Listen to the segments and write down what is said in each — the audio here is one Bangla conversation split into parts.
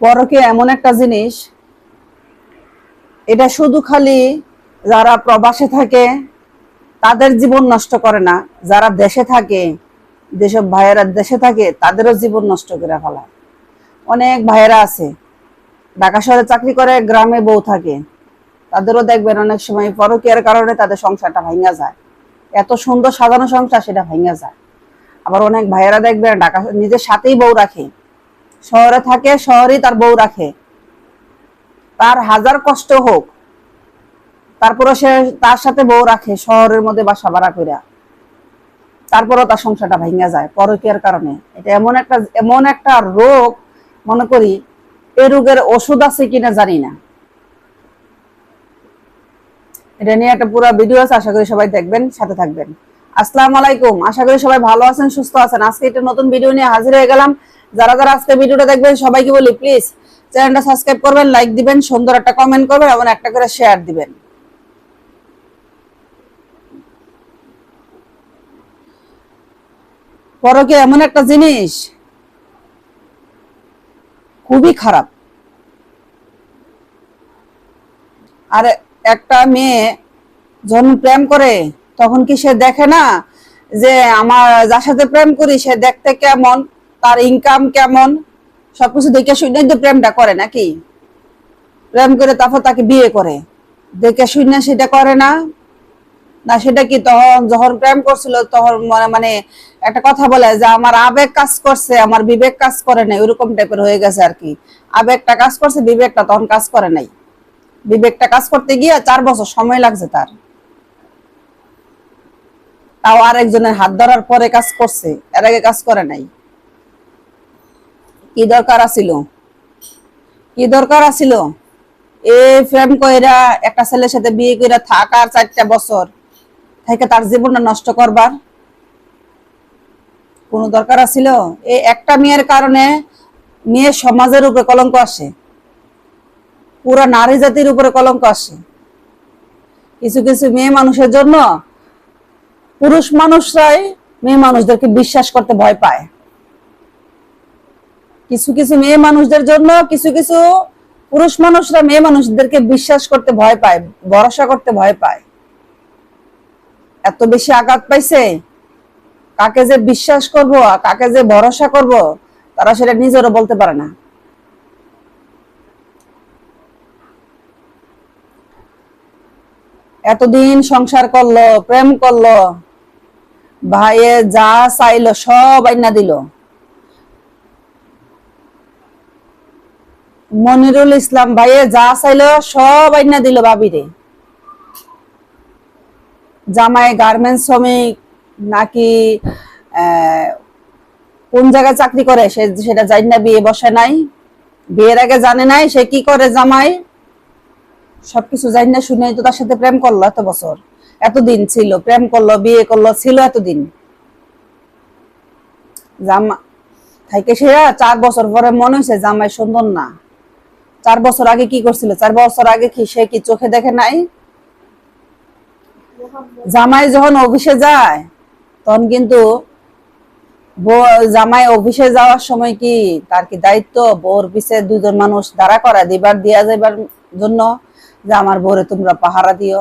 পরকে এমন একটা জিনিস, এটা শুধু খালি যারা প্রবাসে থাকে, তাদের জীবন নষ্ট করে না। যারা দেশে থাকে, যেসব ভাইয়েরা দেশে থাকে, তাদেরও জীবন নষ্ট করে ফেলায় অনেক ভাইয়েরা আছে, ঢাকা শহরে চাকরি করে, গ্রামে বউ থাকে। তাদেরও দেখবেন অনেক সময় পরকীয়ার কারণে তাদের সংসারটা ভাঙা যায়। এত সুন্দর সাজানো সংসার, সেটা ভাঙা যায়। আবার অনেক ভাইয়েরা দেখবেন ঢাকা, নিজের সাথেই বউ রাখে। শহরে থাকে, শহরেই তার বউ রাখে। তার হাজার কষ্ট হোক তারপরে সে তার সাথে বউ রাখে, শহরের মধ্যে বাসা ভাড়া করে তারপরেও তার সংসারটা ভেঙে যায় পরকীয়ার কারণে। এটা এমন একটা এমন একটা রোগ, মনে করি এই রোগের ওষুধ আছে কিনা জানি না। এটা নিয়ে একটা পুরো ভিডিও আছে, আশা করি সবাই দেখবেন, সাথে থাকবেন। আসসালামু আলাইকুম। আশা করি সবাই ভালো আছেন, সুস্থ আছেন। আজকে একটা নতুন ভিডিও নিয়ে হাজির হয়ে গেলাম। যারা যারা আজকে ভিডিওটা দেখবেন, সবাইকে বলি প্লিজ চ্যানেলটা সাবস্ক্রাইব করবেন লাইক দিবেন, সুন্দর একটা কমেন্ট করবেন এবং একটা করে শেয়ার দিবেন। পরকে এমন একটা জিনিস খুবই খারাপ। আর, একটা মেয়ে যখন প্রেম করে তখন কি সে দেখে না যে আমার যার সাথে প্রেম করি, সে দেখতে কেমন? তার ইনকাম কেমন? সবকিছু দেখে শুনে তো প্রেমটা করে নাকি? প্রেম করে তারপর তাকে বিয়ে করে। দেখে শুনে সেটা করে না। না, সেটা কি তখন যখন প্রেম করছিল তখন মানে মানে একটা কথা বলে যে আমার আবেগ কাজ করছে, আমার বিবেক কাজ করে নাই ওইরকম টাইপের হয়ে গেছে আর কি। আবেগটা কাজ করছে, বিবেকটা তখন কাজ করে নাই। বিবেকটা কাজ করতে গিয়ে চার বছর সময় লাগছে তার। তাও আরেকজনের হাত ধরার পরে কাজ করছে, এর আগে কাজ করে নাই। কি দরকার আছিল? কি দরকার আছিল? এ প্রেম কইরা একটা ছেলের সাথে বিয়ে কইরা থাকার চারটা বছর থেকে তার জীবনটা নষ্ট করবার কোনো দরকার আছিল? এই একটা মেয়ের কারণে মেয়ে সমাজের উপরে কলঙ্ক আসে, পুরা নারী জাতির উপরে কলঙ্ক আসে। কিছু কিছু মেয়ে মানুষের জন্য পুরুষ মানুষরাই মেয়ে মানুষদেরকে বিশ্বাস করতে ভয় পায়। কিছু কিছু মেয়ে মানুষদের জন্য, কিছু কিছু পুরুষ মানুষরা মেয়ে মানুষদেরকে বিশ্বাস করতে ভয় পায়, ভরসা করতে ভয় পায়। এত বেশি আঘাত পাইছে, কাকে যে বিশ্বাস করব, কাকে যে ভরসা করব, তারা সেটা নিজেরও বলতে পারে না। এতদিন সংসার করল, প্রেম করল ভাইয়ে যা চাইলো, সব আইনা দিল। মনিরুল ইসলাম ভাইয়ে যা চাইলো, সব আইনা দিল ভাবিরে জামাই গার্মেন্টস শ্রমিক নাকি কোন জায়গায় চাকরি করে? সে, সেটা জানি না, বিয়ে বসে নাই। বিয়ের আগে জানে নাই সে কি করে জামাই? সবকিছু জানি না শুনে তো তার সাথে প্রেম করল এত বছর। এতদিন ছিল, প্রেম করল, বিয়ে করল, ছিল এতদিন। জামা থাকে সে চার বছর পরে মনে হয়েছে জামাই সুন্দর না। চার বছর আগে কি করছিল? চার বছর আগে কি সে কি চোখে দেখে নাই? জামাই যখন অফিসে যায়, তখন কিন্তু জামাই অফিসে যাওয়ার সময় কি তার কি দায়িত্ব? বউর পিছে দুজন মানুষ দাঁড়া করা দিবার দিয়া যাইবার জন্য যে আমার বউরে তোমরা পাহারা দিও।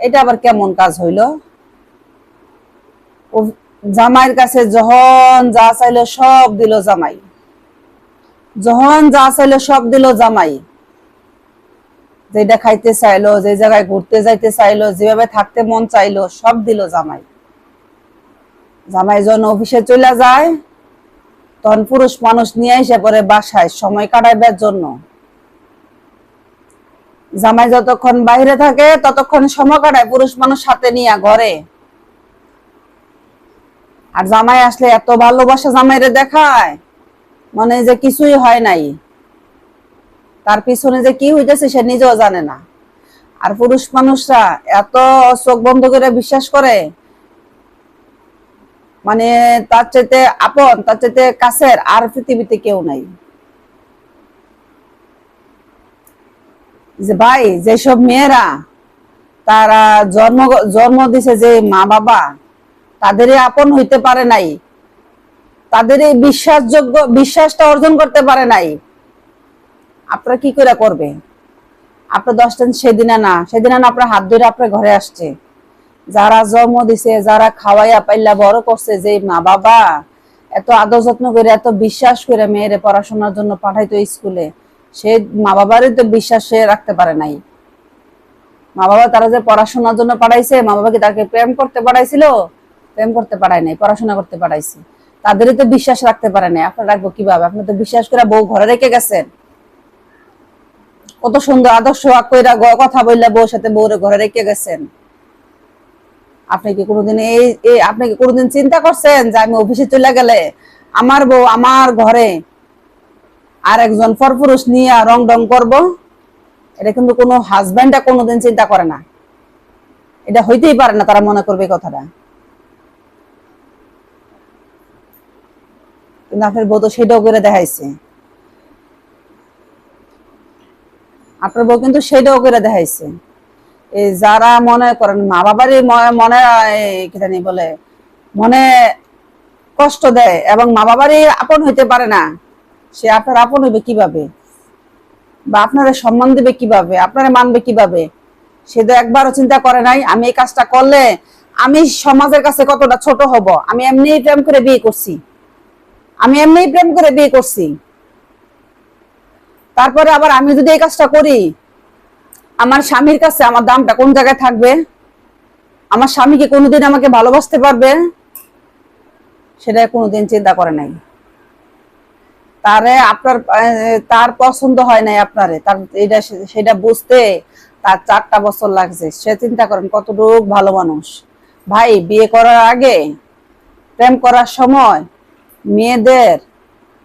এটা আবার কেমন কাজ হইল? জামাইয়ের কাছে যখন যা চাইলো সব দিল জামাই। যখন যা চাইলো সব দিল জামাই। যেটা খাইতে চাইলো, যে জায়গায় ঘুরতে যাইতে চাইলো, যেভাবে থাকতে মন চাইলো, সব দিল জামাই। জামাই যখন অফিসে চলে যায়, তখন পুরুষ মানুষ নিয়ে এসে পরে বাসায় সময় কাটাইবার জন্য। জামাই যতক্ষণ বাইরে থাকে, ততক্ষণ সময় কাটায় পুরুষ মানুষ সাথে নিয়ে ঘরে। আর জামাই আসলে এত ভালোবাসা জামাইরে দেখায় মানে যে কিছুই হয় নাই। তার পিছনে যে কি হইতেছে সে নিজেও জানে না। আর পুরুষ মানুষরা এত চোখ বন্ধ করে বিশ্বাস করে মানে তার চাইতে আপন, তার চাইতে কাছের, আর পৃথিবীতে কেউ নাই। যে ভাই, যেসব মেয়েরা তারা জন্ম জন্ম দিছে যে মা বাবা তাদেরই আপন হইতে পারে নাই। তাদের এই বিশ্বাসযোগ্য, বিশ্বাসটা অর্জন করতে পারে নাই। আপনারা কি করে করবে? আপনার দশ দিন সেদিনে না সেদিনে না আপনার হাত ধরে আপনার ঘরে আসছে। যারা জন্ম দিছে, যারা খাওয়াইয়া পাইলা বড় করছে, যে মা বাবা এত আদর যত্ন করে, এত বিশ্বাস করে মেয়েরে পড়াশোনার জন্য পাঠাইতো স্কুলে। সে মা বাবারই তো বিশ্বাস সে রাখতে পারে নাই। মা বাবা তারা যে পড়াশোনার জন্য পাঠাইছে মা বাবাকে তাকে প্রেম করতে পাঠাইছিল, প্রেম করতে পারায় নাই, পড়াশোনা করতে পাঠাইছে তাদেরই তো বিশ্বাস রাখতে পারে নাই। আপনার রাখব কীভাবে? আপনি তো বিশ্বাস করে বউ ঘরে রেখে গেছেন। কত সুন্দর আদর্শ কইরা কথা বললে বউর সাথে বউরে ঘরে রেখে গেছেন। আপনি কি কোনোদিন এই আপনি কি কোনোদিন চিন্তা করছেন যে আমি অফিসে চলে গেলে আমার বউ আমার ঘরে আর একজন পরপুরুষ নিয়ে রং ডং করব, এটা কিন্তু কোনো হাজব্যান্ডটা কোনোদিন চিন্তা করে না। এটা হইতেই পারে না, তারা মনে করবে কথাটা। কিন্তু আপনার বউ তো সেটাও করে দেখাইছে। আপনার বউ কিন্তু সেটাও করে দেখাইছে। যারা মনে করেন মা বাবারই মনে বলে, মনে কষ্ট দেয় এবং মা বাবারই আপন হইতে পারে না। সে আপনার আপন হইবে কীভাবে? বা আপনারা সম্মান দেবে কীভাবে? আপনারা মানবে কীভাবে? সে তো একবারও চিন্তা করে নাই, আমি এই কাজটা করলে আমি সমাজের কাছে কতটা ছোট হব? আমি এমনিই প্রেম করে বিয়ে করছি। আমি এমনিই প্রেম করে বিয়ে করছি। তারপরে আবার আমি যদি এই কাজটা করি, আমার স্বামীর কাছে আমার দামটা কোন জায়গায় থাকবে? আমার স্বামীকে কোনোদিন আমাকে ভালোবাসতে পারবে? সেটা কোনোদিন চিন্তা করে নাই। তারে আপনার তার পছন্দ হয় নাই আপনারে, তার এটা সেটা বুঝতে তার চারটা বছর লাগছে। সে চিন্তা করেন কতটুক ভালো মানুষ। ভাই, বিয়ে করার আগে, প্রেম করার সময় মেয়েদের,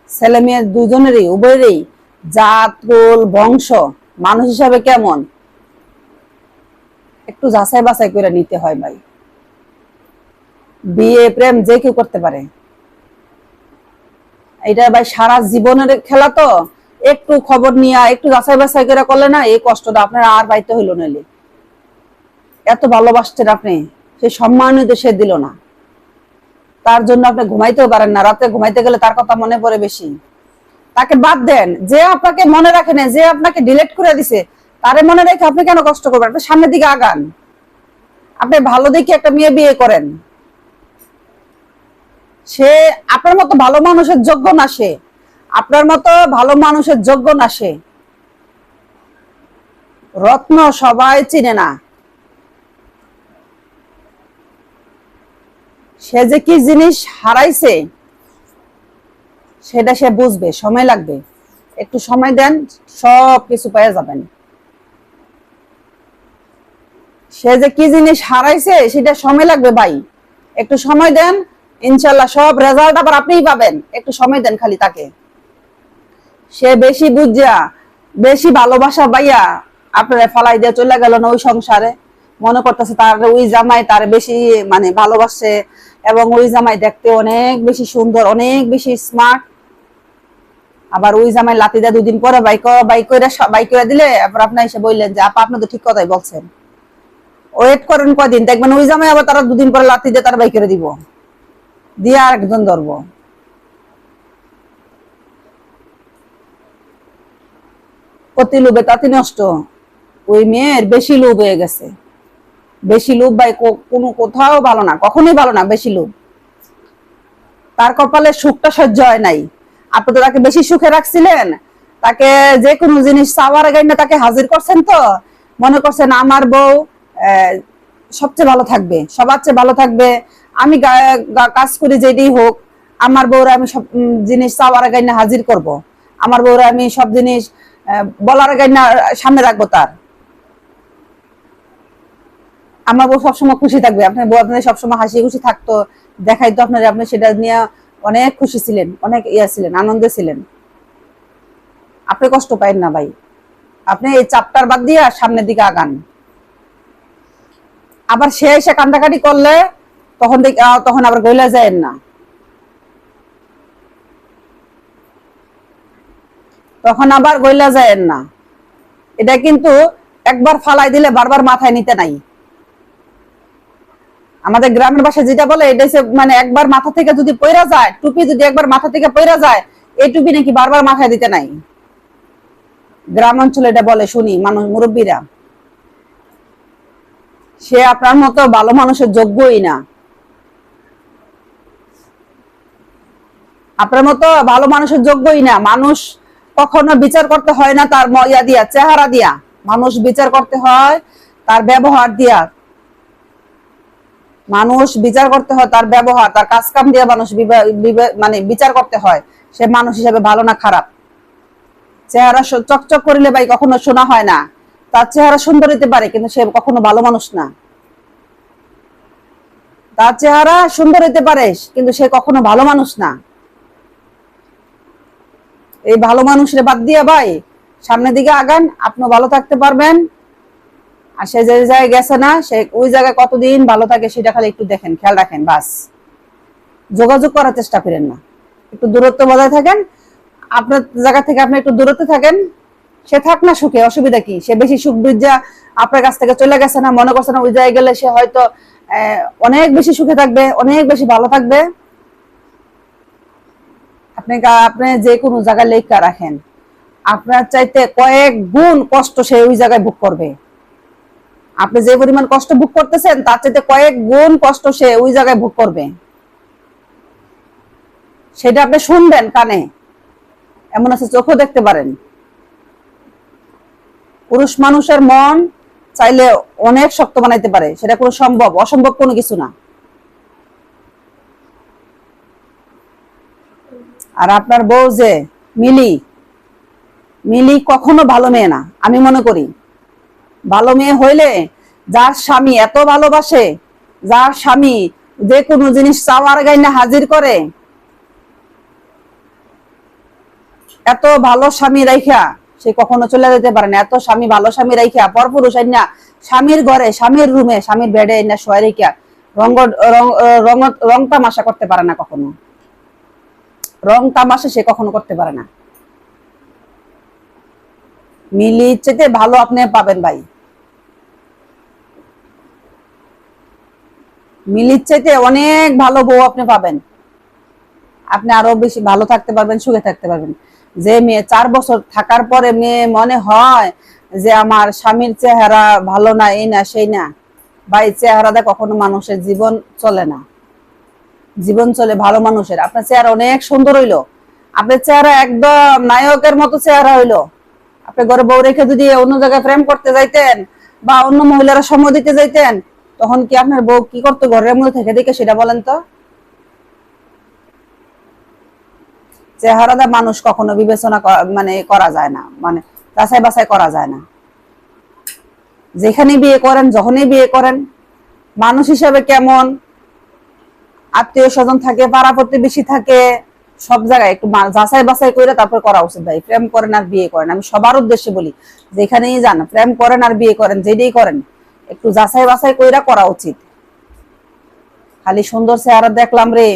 ছেলে মেয়ে দুজনেরই, উভয়েরই জাত, কুল, বংশ, মানুষ হিসাবে কেমন? একটু যাচাই বাছাই করে নিতে হয় ভাই। বিয়ে, প্রেম যে কেউ করতে পারে। এটা ভাই সারা জীবনের খেলা তো। একটু খবর নিয়ে একটু যাচাই বাছাই করে করলে না এই কষ্টটা আপনার আর পাইতে হইল নাইলে এত ভালোবাসতেন আপনি সে সম্মানিত সে দিল না। তার জন্য আপনি ঘুমাইতেও পারেন না, রাতে ঘুমাইতে গেলে তার কথা মনে পড়ে বেশি। তাকে বাদ দেন, যে আপনাকে মনে রাখে না যে আপনাকে ডিলেট করে দিছে, তারে মনে রেখে আপনি কেন কষ্ট করবেন? আপনি সামনের দিকে আগান। আপনি ভালো দেখে একটা মেয়ে বিয়ে করেন। সে আপনার মতো ভালো মানুষের যোগ্য না সে। আপনার মতো ভালো মানুষের যোগ্য না সে। রত্ন সবাই চিনে না। সে যে কি জিনিস হারাইছে, সেটা সে বুঝবে, সময় লাগবে। একটু সময় দেন, সব কিছু পেয়ে যাবেন। সে যে কি জিনিস হারাইছে, সেটা সময় লাগবে ভাই। একটু সময় দেন ইনশাল্লাহ সব রেজাল্ট আবার আপনিই পাবেন। একটু সময় দেন খালি তাকে। সে বেশি বুঝা, বেশি ভালোবাসা পাইয়া আপনারা ফালাই দিয়ে চলে গেল না ওই সংসারে। মনে করতেছে তার ওই জামাই তার বেশি মানে ভালোবাসে এবং ওই জামাই দেখতে অনেক বেশি সুন্দর, অনেক বেশি স্মার্ট আবার ওই জামাই লাতি দেয় দুদিন পরে বাইক বাইক করে বাইক করে দিলে আবার আপনি এসে বললেন যে, আপা, আপনি তো ঠিক কথাই বলছেন। ওয়েট করেন কয়দিন দেখবেন ওই জামাই আবার তারা দুদিন পরে লাতি দিয়ে তার বাইক করে দিব। দিয়ে আর একজন ধরবো। অতি লোভে তাতে নষ্ট। ওই মেয়ের বেশি লোভ হয়ে গেছে। বেশি লোভ ভাই কোনো কোথাও ভালো না, কখনোই ভালো না, বেশি লোভ। তার কপালে সুখটা সহ্য হয় নাই। আপনি তো তাকে বেশি সুখে রাখছিলেন। তাকে যে কোনো জিনিস চাওয়ার আগে তাকে হাজির করছেন তো? মনে করছেন আমার বউ সবচেয়ে ভালো থাকবে, সবার চেয়ে ভালো থাকবে। আমি কাজ করি যেটাই হোক, আমার বউরা আমি সব জিনিস চাওয়ার আগে না হাজির করব। আমার বউরা আমি সব জিনিস বলার আগে না সামনে রাখব তার। আমার বউ সবসময় খুশি থাকবে, আপনার বউ আপনাদের সবসময় হাসি খুশি থাকতো, দেখাই তো আপনার, আপনি সেটা নিয়ে অনেক খুশি ছিলেন, অনেক ইয়া ছিলেন, আনন্দে ছিলেন। আপনি কষ্ট পাইন না ভাই। আপনি এই চাপটার বাদ দিয়ে সামনের দিকে আগান। আবার সে এসে কান্দাকাটি করলে তখন তখন আবার গইলা যায় না। তখন আবার গইলা যায় না। এটা কিন্তু একবার ফালাই দিলে বারবার মাথায় নিতে নাই। আমাদের গ্রামের ভাষায় যেটা বলে, এটা মানে একবার মাথা থেকে যদি পয়রা যায়, টুপি যদি একবার মাথা থেকে পয়রা যায়, এই টুপি নাকি বারবার মাথায় দিতে নাই। গ্রাম অঞ্চলে এটা বলে, শুনি মানুষ, মুরব্বীরা। সে আপনার মতো ভালো মানুষের যোগ্যই না। আপনার মতো ভালো মানুষের যোগ্যই না। মানুষ কখনো বিচার করতে হয় না তার ম- ইয়া দিয়া, চেহারা দিয়া। মানুষ বিচার করতে হয় তার ব্যবহার দিয়া। মানুষ বিচার করতে হয় তার ব্যবহার, তার কাজ কাম দিয়ে মানুষ মানে বিচার করতে হয়। সে মানুষ হিসেবে ভালো না খারাপ। চেহারা চকচক করিলে ভাই কখনো শোনা হয় না। তার চেহারা সুন্দর হতে পারে, কিন্তু সে কখনো ভালো মানুষ না। তার চেহারা সুন্দর হতে পারে, কিন্তু সে কখনো ভালো মানুষ না। এই ভালো মানুষের বাদ দিয়ে ভাই, সামনের দিকে আগান, আপনিও ভালো থাকতে পারবেন। আর সে যে জায়গায় গেছে না, সে ওই জায়গায় কতদিন ভালো থাকে সেটা খালি একটু দেখেন, খেয়াল রাখেন, বাস। যোগাযোগ করার চেষ্টা করেন না। একটু দূরত্ব বজায় থাকেন। আপনার জায়গা থেকে আপনি একটু দূরত্বে থাকেন। সে থাক না সুখে, অসুবিধা কি? সে বেশি সুখ বৃদ্ধা আপনার কাছ থেকে চলে গেছে না, মনে করছে না ওই জায়গায় গেলে সে হয়তো অনেক বেশি সুখে থাকবে, অনেক বেশি ভালো থাকবে। আপনি আপনি যে কোনো জায়গায় লেখা রাখেন। আপনার চাইতে কয়েক গুণ কষ্ট সে ওই জায়গায় ভোগ করবে। আপনি যে পরিমাণ কষ্ট ভোগ করতেছেন, তার চাইতে কয়েক গুণ কষ্ট সে ওই জায়গায় ভোগ করবে। সেটা আপনি শুনবেন কানে। এমন আছে চোখও দেখতে পারেন। পুরুষ মানুষের মন চাইলে অনেক শক্ত বানাইতে পারে, সেটা কোনো সম্ভব, অসম্ভব কোনো কিছু না। আর আপনার বউ যে মিলি মিলি কখনো ভালো মেয়ে না, আমি মনে করি। ভালো মেয়ে হইলে যার স্বামী এত ভালোবাসে, যার স্বামী যে কোনো জিনিস চাওয়ার গাইনে হাজির করে, এত ভালো স্বামী রাইখা সে কখনো চলে যেতে পারে না। এত স্বামী, ভালো স্বামী রাইখা, পরপুরুষ না স্বামীর ঘরে, স্বামীর রুমে, স্বামীর বেডে না শোয়া রেখা রঙ রং রং রং তামাশা করতে পারে না কখনো। রং তামাশা সে কখনো করতে পারে না। মিলি চেতে ভালো আপনি পাবেন ভাই। মিলির চাইতে অনেক ভালো বউ আপনি পাবেন। আপনি আরও বেশি ভালো থাকতে পারবেন, সুখে থাকতে পারবেন। যে মেয়ে চার বছর থাকার পরে মেয়ে মনে হয় যে আমার স্বামীর চেহারা ভালো না, এই না, সেই না। ভাই চেহারাতে কখনো মানুষের জীবন চলে না। জীবন চলে ভালো মানুষের। আপনার চেহারা অনেক সুন্দর হইল। আপনার চেহারা একদম নায়কের মতো চেহারা হইল। আপনি ঘরে বউ রেখে যদি অন্য জায়গায় প্রেম করতে যাইতেন বা অন্য মহিলারা সময় দিতে যাইতেন, তখন কি আপনার বউ কি করতো ঘরের মধ্যে থেকে দেখে সেটা বলেন তো? চেহারাটা মানুষ কখনো বিবেচনা মানে করা যায় না মানে যাচাই বাছাই করা যায় না। যেখানে বিয়ে করেন, যখনই বিয়ে করেন, মানুষ হিসাবে কেমন? আত্মীয় স্বজন থাকে, পাড়া প্রতিবেশী থাকে, সব জায়গায় একটু যাচাই বাছাই করে তারপর করা উচিত ভাই। প্রেম করেন আর বিয়ে করেন। আমি সবার উদ্দেশ্যে বলি, যেখানেই যান, প্রেম করেন আর বিয়ে করেন, যেটাই করেন, একটু যাচাই বাছাই কইরা করা উচিত। খালি সুন্দর চেহারা দেখলাম রে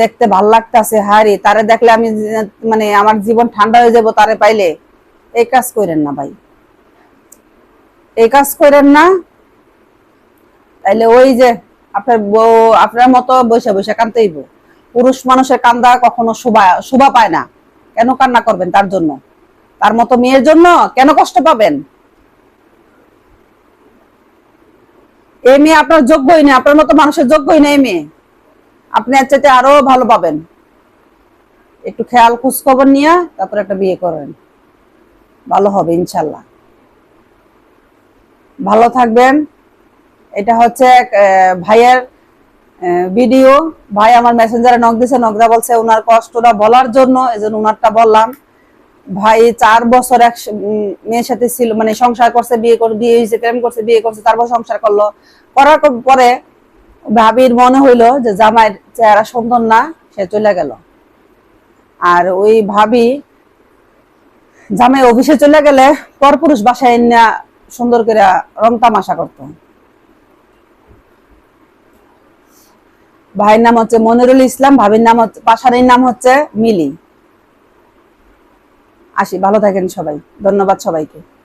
দেখতে ভালো লাগতাছে, হারি, তারে দেখলে আমি মানে আমার জীবন ঠান্ডা হয়ে যাব তারে পাইলে, এই কাজ করেন না ভাই। এই কাজ করেন না, তাইলে ওই যে আপনার বউ, আপনার মতো বসে বসে কান্দতেইব পুরুষ মানুষের কান্দা কখনো শোভা শোভা পায় না। কেন কান্না করবেন তার জন্য? তার মতো মেয়ের জন্য কেন কষ্ট পাবেন? এই মেয়ে আপনার যোগ্যই না, আপনার মতো মানুষের যোগ্যই না এই মেয়ে। আপনি এর চাইতে আরও ভালো পাবেন। একটু খেয়াল খোঁজ খবর নিয়ে তারপর একটা বিয়ে করেন। ভালো হবে, ইনশাল্লাহ। ভালো থাকবেন। এটা হচ্ছে ভাইয়ের ভিডিও। ভাই আমার মেসেঞ্জারে নক দিছে নকদা বলছে, ওনার কষ্টটা বলার জন্য, এই জন্য ওনারটা বললাম, ভাই চার বছর এক মেয়ের সাথে ছিল মানে সংসার করছে, বিয়ে করে, বিয়ে হয়েছে, প্রেম করছে, বিয়ে করছে, তারপর সংসার করল। করার পরে ভাবির মনে হইল যে জামাইয়ের চেহারা সুন্দর না, সে চলে গেল। আর ওই ভাবি জামাই অফিসে চলে গেলে পরপুরুষ বাসায় না সুন্দর করে রং তামাশা করতো। ভাইয়ের নাম হচ্ছে মনিরুল ইসলাম, ভাবির নাম হচ্ছে পাশারির নাম হচ্ছে মিলি। আসি, ভালো থাকেন সবাই। ধন্যবাদ সবাইকে।